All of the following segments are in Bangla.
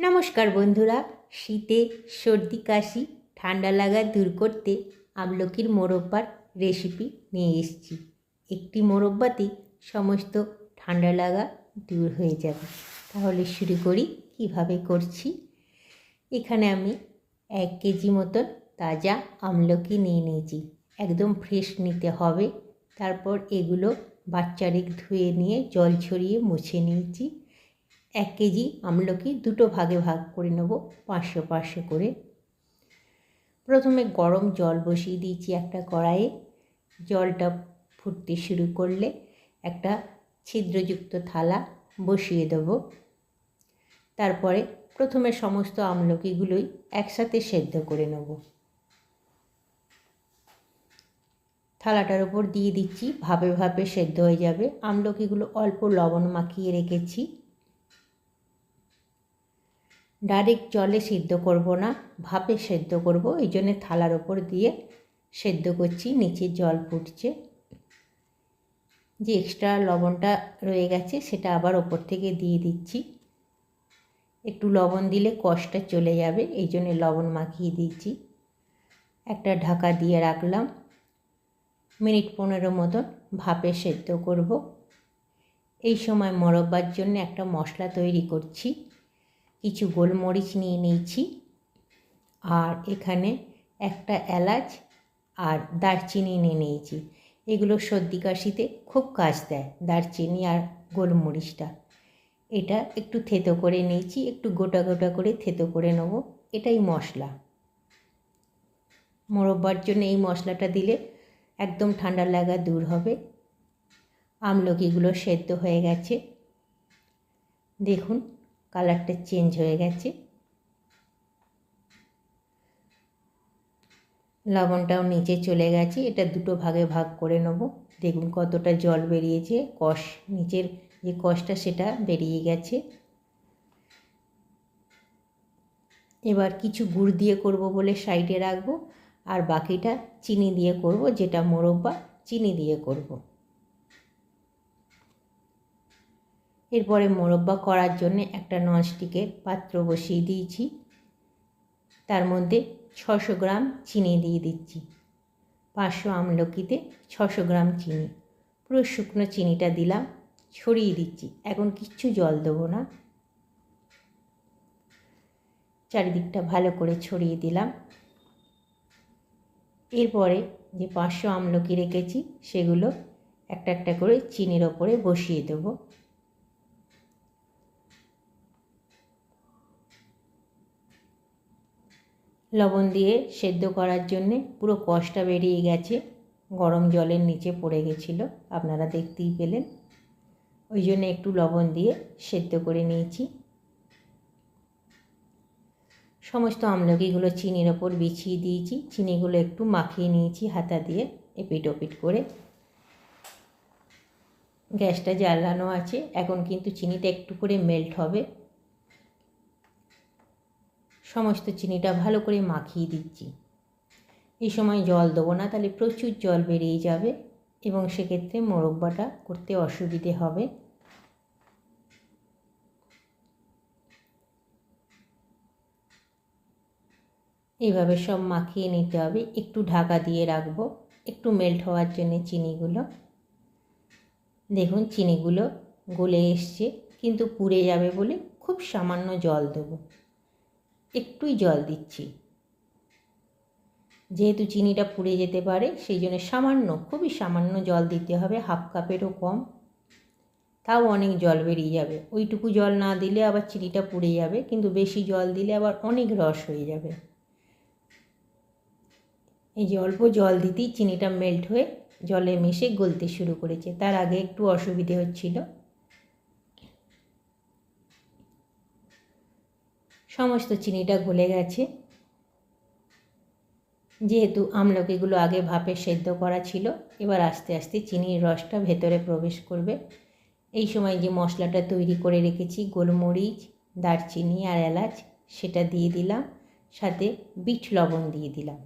নমস্কার বন্ধুরা, শীতে সর্দি, কাশি, ঠান্ডা লাগা দূর করতে আমলকির মোরব্বার রেসিপি নিয়ে এসেছি। একটি মোরব্বাতে সমস্ত ঠান্ডা লাগা দূর হয়ে যাবে। তাহলে শুরু করি, কীভাবে করছি? এখানে আমি এক কেজি মতন তাজা আমলকি নিয়ে নিয়েছি। একদম ফ্রেশ নিতে হবে। তারপর এগুলো বাচ্চারিক ধুয়ে নিয়ে জল ছড়িয়ে মুছে নিয়েছি। এক কেজি আমলকি দুটো ভাগে ভাগ করে নেব, পাঁচশো পাঁচশো করে। প্রথমে গরম জল বসিয়ে দিয়েছি একটা কড়াইয়ে। জলটা ফুটতে শুরু করলে একটা ছিদ্রযুক্ত থালা বসিয়ে দেব। তারপরে প্রথমে সমস্ত আমলকিগুলোই একসাথে সেদ্ধ করে নেব। থালাটার উপর দিয়ে দিচ্ছি ভাবে ভাবে সেদ্ধ হয়ে যাবে। আমলকিগুলো অল্প লবণ মাখিয়ে রেখেছি। ডাইরেক্ট জলে সিদ্ধ করব না, ভাপে সেদ্ধ করব, এই জন্যে থালার ওপর দিয়ে সেদ্ধ করছি, নিচে জল ফুটছে। যে এক্সট্রা লবণটা রয়ে গেছে, সেটা আবার ওপর থেকে দিয়ে দিচ্ছি। একটু লবণ দিলে কষ্টটা চলে যাবে, এই জন্যে লবণ মাখিয়ে দিচ্ছি। একটা ঢাকা দিয়ে রাখলাম। মিনিট পনেরো মতন ভাপে সেদ্ধ করব। এই সময় মরব্বার জন্য একটা মশলা তৈরি করছি। কিছু গোলমরিচ নিয়ে নিয়েছি। আর এখানে একটা এলাচ আর দারচিনি নিয়ে নিয়েছি। এগুলো সর্দি কাশিতে খুব কাজ দেয় দারচিনি আর গোলমরিচটা। এটা একটু থেতো করে নিয়েছি, একটু গোটা গোটা করে থেতো করে নেব। এটাই মশলা। মোরব্বার জন্য এই মশলাটা দিলে একদম ঠান্ডা লাগা দূর হবে। আমলকিগুলো সেদ্ধ হয়ে গেছে। দেখুন কালারটা চেঞ্জ হয়ে গেছে। লবণটাও নিচে চলে গেছে। এটা দুটো ভাগে ভাগ করে নেব। দেখুন কতটা জল বেরিয়েছে। কষ, নিচের যে কষটা সেটা বেরিয়ে গেছে। এবার কিছু গুড় দিয়ে করব বলে সাইডে রাখব। আর বাকিটা চিনি দিয়ে করব, যেটা মোরব্বা চিনি দিয়ে করব। এরপরে মোরব্বা করার জন্য একটা ননস্টিকের পাত্র বসিয়ে দিয়েছি। তার মধ্যে ছশো গ্রাম চিনি দিয়ে দিচ্ছি। পাঁচশো আমলকিতে ছশো গ্রাম চিনি। পুরো শুকনো চিনিটা দিলাম, ছড়িয়ে দিচ্ছি। এখন কিচ্ছু জল দেবো না। চারিদিকটা ভালো করে ছড়িয়ে দিলাম। এরপরে যে পাঁচশো আমলকি রেখেছি, সেগুলো একটা একটা করে চিনির ওপরে বসিয়ে দেবো। লবণ দিয়ে সেদ্ধ করার জন্যে পুরো কষটা বেরিয়ে গেছে। গরম জলের নিচে পড়ে গেছিল, আপনারা দেখতেই পেলেন। ওই জন্য একটু লবণ দিয়ে সেদ্ধ করে নিয়েছি। সমস্ত আমলকিগুলো চিনির ওপর বিছিয়ে দিয়েছি। চিনিগুলো একটু মাখিয়ে নিয়েছি হাতা দিয়ে এপিট ওপিট করে। গ্যাসটা জ্বালানো আছে, এখন কিন্তু চিনিটা একটু করে মেল্ট হবে। সমস্ত চিনিটা ভালো করে মাখিয়ে দিচ্ছি। এই সময় জল দেবো না, তাহলে প্রচুর জল বেরিয়ে যাবে এবং সেক্ষেত্রে মোরব্বাটা করতে অসুবিধে হবে। এইভাবে সব মাখিয়ে নিতে হবে। একটু ঢাকা দিয়ে রাখব, একটু মেল্ট হওয়ার জন্য চিনিগুলো। দেখুন, চিনিগুলো গলে এসছে, কিন্তু পুড়ে যাবে বলে খুব সামান্য জল দেবো। একটুই জল দিচ্ছি। যেহেতু চিনিটা পুড়ে যেতে পারে, সেই জন্য সামান্য, খুবই সামান্য জল দিতে হবে, হাফ কাপেরও কম। তাও অনেক জল বেরিয়ে যাবে। ওইটুকু জল না দিলে আবার চিনিটা পুড়ে যাবে, কিন্তু বেশি জল দিলে আবার অনেক রস হয়ে যাবে। এই যে অল্প জল দিতেই চিনিটা মেল্ট হয়ে জলে মিশে গলতে শুরু করেছে। তার আগে একটু অসুবিধে হচ্ছিল। সমস্ত চিনিটা গলে গেছে। যেহেতু আমলকিগুলো আগে ভাপে সেদ্ধ করা ছিল, এবার আস্তে আস্তে চিনির রসটা ভেতরে প্রবেশ করবে। এই সময় যে মশলাটা তৈরি করে রেখেছি, গোলমরিচ, দারচিনি আর এলাচ, সেটা দিয়ে দিলাম। সাথে বিট লবণ দিয়ে দিলাম।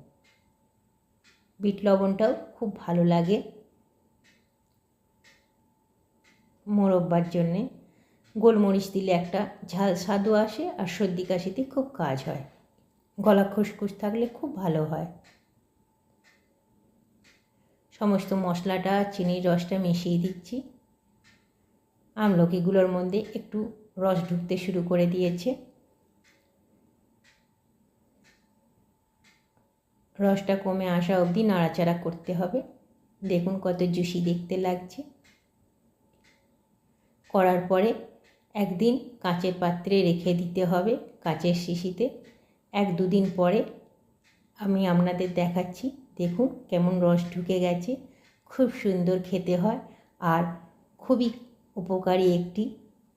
বিট লবণটাও খুব ভালো লাগে মোরব্বার জন্যে। গোলমরিচ দিলে একটা ঝাল স্বাদও আসে আর সর্দি কাশিতে খুব কাজ হয়। গলা খুসখুস থাকলে খুব ভালো হয়। সমস্ত মশলাটা, চিনির রসটা মিশিয়ে দিচ্ছি। আমলকিগুলোর মধ্যে একটু রস ঢুকতে শুরু করে দিয়েছে। রসটা কমে আসা অবধি নাড়াচাড়া করতে হবে। দেখুন কত জুসি দেখতে লাগছে। করার পরে একদিন কাঁচের পাত্রে রেখে দিতে হবে কাঁচের শিশিতে। এক দুদিন পরে আমি আপনাদের দেখাচ্ছি। দেখুন কেমন রস ঢুকে গেছে। খুব সুন্দর খেতে হয় আর খুবই উপকারী একটি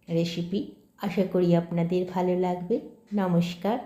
রেসিপি আশা করি আপনাদের ভালো লাগবে। নমস্কার।